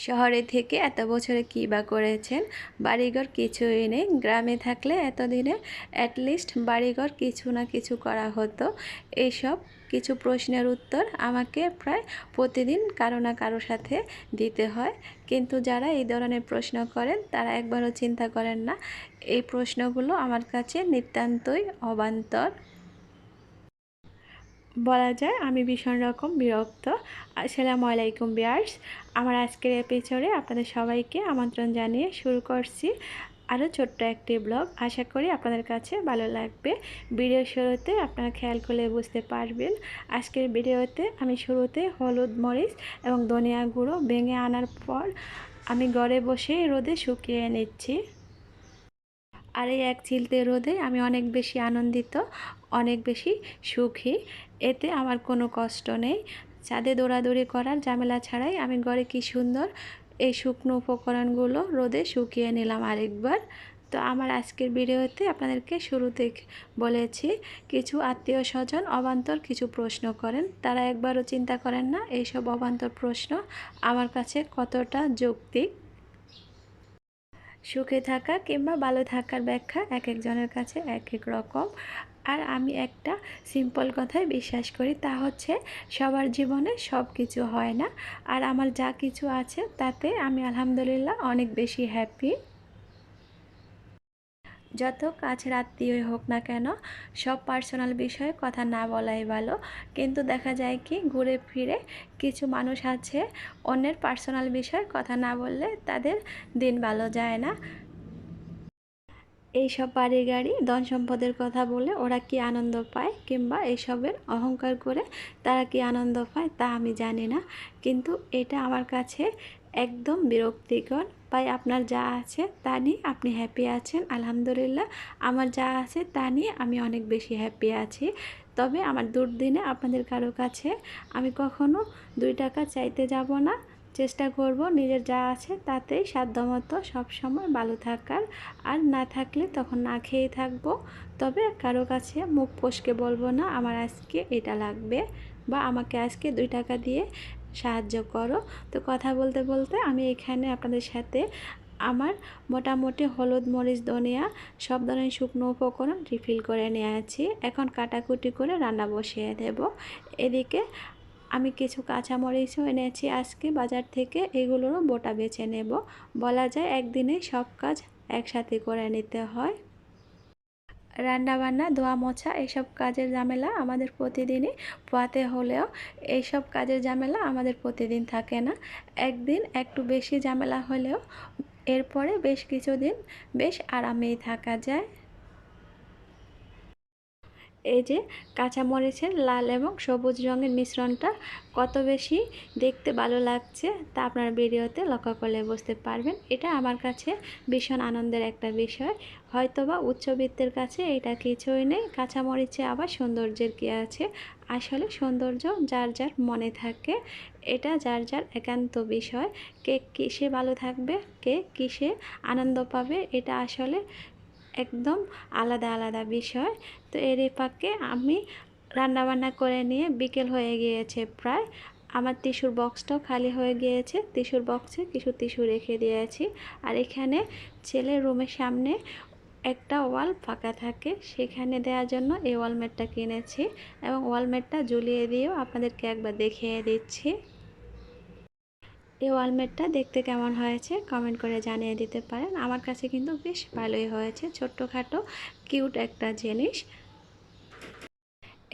শহরে থেকে এত বছরে কী বা করেছেন? বাড়িঘর কিছুই নেই গ্রামে থাকলে এতদিনে অ্যাটলিস্ট বাড়িঘর কিছু না কিছু করা হতো। এইসব কিছু প্রশ্নের উত্তর আমাকে প্রায় প্রতিদিন কারও না কারও সাথে দিতে হয়। কিন্তু যারা এই ধরনের প্রশ্ন করেন, তারা একবারও চিন্তা করেন না। এই প্রশ্নগুলো আমার কাছে নিতান্তই অবান্তর। বলা যায়, আমি ভীষণ রকম বিরক্ত। আসসালামু আলাইকুম বিয়ার্স, আমার আজকের এপিসোডে আপনাদের সবাইকে আমন্ত্রণ জানিয়ে শুরু করছি আরও ছোট্ট একটি ব্লগ আশা করি আপনাদের কাছে ভালো লাগবে। ভিডিও শুরুতে আপনারা খেয়াল করলে বুঝতে পারবেন, আজকের ভিডিওতে আমি শুরুতে হলুদ মরিচ এবং ধনিয়া গুঁড়ো ভেঙে আনার পর আমি ঘরে বসে রোদে শুকিয়ে নিচ্ছি। আর এই এক চিলতে রোদে আমি অনেক বেশি আনন্দিত। অনেক বেশি সুখী। এতে আমার কোনো কষ্ট নেই। চাঁদে দৌড়াদৌড়ি করার ঝামেলা ছাড়াই আমি ঘরে কি সুন্দর এই শুকনো উপকরণগুলো রোদে শুকিয়ে নিলাম আরেকবার। তো আমার আজকের ভিডিওতে আপনাদেরকে শুরুতে বলেছি, কিছু আত্মীয় স্বজন অবান্তর কিছু প্রশ্ন করেন। তারা একবারও চিন্তা করেন না, এইসব অবান্তর প্রশ্ন আমার কাছে কতটা যৌক্তিক? সুখে থাকা কিংবা ভালো থাকার ব্যাখ্যা এক একজনের কাছে এক এক রকম। আর আমি একটা সিম্পল কথায় বিশ্বাস করি, তা হচ্ছে সবার জীবনে সব কিছু হয় না। আর আমার যা কিছু আছে, তাতে আমি আলহামদুলিল্লাহ অনেক বেশি হ্যাপি যত কাজ আত্মীয়ই হোক না কেন, সব পার্সোনাল বিষয়ে কথা না বলাই ভালো। কিন্তু দেখা যায় কি, ঘুরে ফিরে কিছু মানুষ আছে, অন্যের পার্সোনাল বিষয়ে কথা না বললে তাদের দিন ভালো যায় না। এইসব বাড়ি গাড়ি ধন সম্পদের কথা বলে ওরা কি আনন্দ পায় কিংবা এইসবের অহংকার করে তারা কি আনন্দ পায় তা আমি জানি না। কিন্তু এটা আমার কাছে একদম বিরক্তিকর। ভাই, আপনার যা আছে তা নিয়ে আপনি হ্যাপি আছেন, আলহামদুলিল্লাহ। আমার যা আছে তা নিয়ে আমি অনেক বেশি হ্যাপি আছি। তবে আমার দুর্দিনে আপনাদের কারও কাছে আমি কখনো দুই টাকা চাইতে যাব না। চেষ্টা করব নিজের যা আছে তাতেই সাধ্যমতো সবসময় ভালো থাকার। আর না থাকলে তখন না খেয়ে থাকব। তবে কারও কাছে মুখ পোষকে বলব না, আমার আজকে এটা লাগবে বা আমাকে আজকে দুই টাকা দিয়ে সাহায্য করো। তো কথা বলতে বলতে আমি এখানে আপনাদের সাথে আমার মোটামুটি হলুদ মরিচ, ধনিয়া সব ধরনের শুকনো উপকরণ রিফিল করে নিয়ে আছি। এখন কাটাকুটি করে রান্না বসিয়ে দেব। এদিকে আমি কিছু কাঁচামরিচও এনেছি আজকে বাজার থেকে, এগুলোরও বোটা বেছে নেব। বলা যায় একদিনে সব কাজ একসাথে করে নিতে হয়। রান্নাবান্না ধোয়া মোছা এইসব কাজের ঝামেলা আমাদের প্রতিদিনই পোয়াতে হলেও এইসব কাজের ঝামেলা আমাদের প্রতিদিন থাকে না। একদিন একটু বেশি ঝামেলা হলেও এরপরে বেশ কিছুদিন বেশ আরামেই থাকা যায়। এই যে কাঁচামরিচের লাল এবং সবুজ রঙের মিশ্রণটা কত বেশি দেখতে ভালো লাগছে তা আপনার ভিডিওতে লক্ষ্য করলে বুঝতে পারবেন। এটা আমার কাছে ভীষণ আনন্দের একটা বিষয়। হয়তোবা উচ্চবিত্তের কাছে এটা কিছুই নেই, কাঁচামরিচে আবার সৌন্দর্যের কী আছে? আসলে সৌন্দর্য যার যার মনে থাকে, এটা যার যার একান্ত বিষয়। কে কিসে ভালো থাকবে, কে কিসে আনন্দ পাবে, এটা আসলে একদম আলাদা আলাদা বিষয়। তো এর ফাঁকে আমি রান্নাবান্না করে নিয়ে বিকেল হয়ে গিয়েছে প্রায়। আমার টিস্যুর বক্সটাও খালি হয়ে গিয়েছে। টিস্যুর বক্সে কিছু টিস্যু রেখে দিয়েছি। আর এখানে ছেলের রুমের সামনে একটা ওয়াল ফাঁকা থাকে। সেখানে দেওয়ার জন্য এই ওয়ালমেটটা কিনেছি। এবং ওয়ালমেটটা ঝুলিয়ে দিয়েও আপনাদেরকে একবার দেখিয়ে দিচ্ছি। এই ওয়ালমেটটা দেখতে কেমন হয়েছে কমেন্ট করে জানিয়ে দিতে পারেন। আমার কাছে কিন্তু বেশ ভালোই হয়েছে, ছোট্টখাটো, কিউট একটা জিনিস।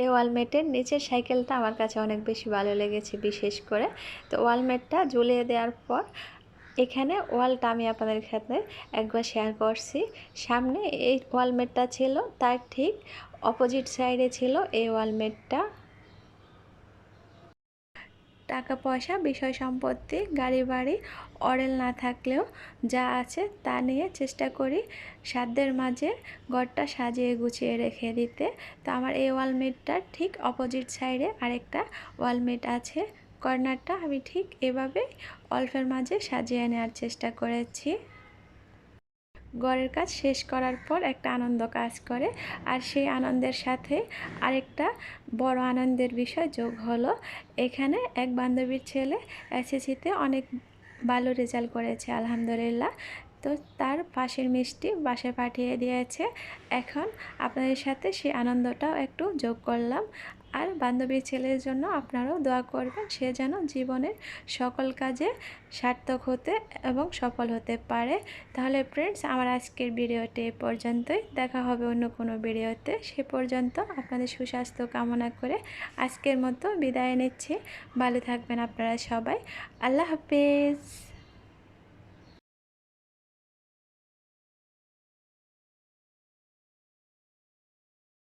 এই ওয়ালমেটের নিচের সাইকেলটা আমার কাছে অনেক বেশি ভালো লেগেছে, বিশেষ করে। তো ওয়ালমেটটা ঝুলিয়ে দেওয়ার পর এখানে ওয়ালটা আমি আপনাদের সাথে একবার শেয়ার করছি। সামনে এই ওয়ালমেটটা ছিল, তার ঠিক অপোজিট সাইডে ছিল এই ওয়ালমেটটা। টাকা পয়সা বিষয় সম্পত্তি গাড়ি বাড়ি অরেল না থাকলেও যা আছে তা নিয়ে চেষ্টা করি সাধ্যের মাঝে ঘরটা সাজিয়ে গুছিয়ে রেখে দিতে। তো আমার এই ওয়ালমেটটার ঠিক অপোজিট সাইডে আরেকটা ওয়ালমেট আছে কর্নারটা। আমি ঠিক এভাবে অল্পের মাঝে সাজিয়ে নেওয়ার চেষ্টা করেছি। ঘরের কাজ শেষ করার পর একটা আনন্দ কাজ করে। আর সেই আনন্দের সাথে আরেকটা বড় আনন্দের বিষয় যোগ হলো, এখানে এক বান্ধবীর ছেলে এসএসসিতে অনেক ভালো রেজাল্ট করেছে, আলহামদুলিল্লাহ। তো তার পাশের মিষ্টি বাসায় পাঠিয়ে দিয়েছে। এখন আপনাদের সাথে সেই আনন্দটাও একটু যোগ করলাম। আর বান্ধবীর ছেলের জন্য আপনারাও দোয়া করবেন, সে যেন জীবনের সকল কাজে সার্থক হতে এবং সফল হতে পারে। তাহলে ফ্রেন্ডস আমার আজকের ভিডিওটি এ পর্যন্তই। দেখা হবে অন্য কোনো ভিডিওতে। সে পর্যন্ত আপনাদের সুস্বাস্থ্য কামনা করে আজকের মতো বিদায় নিচ্ছি। ভালো থাকবেন আপনারা সবাই। আল্লাহ হাফেজ।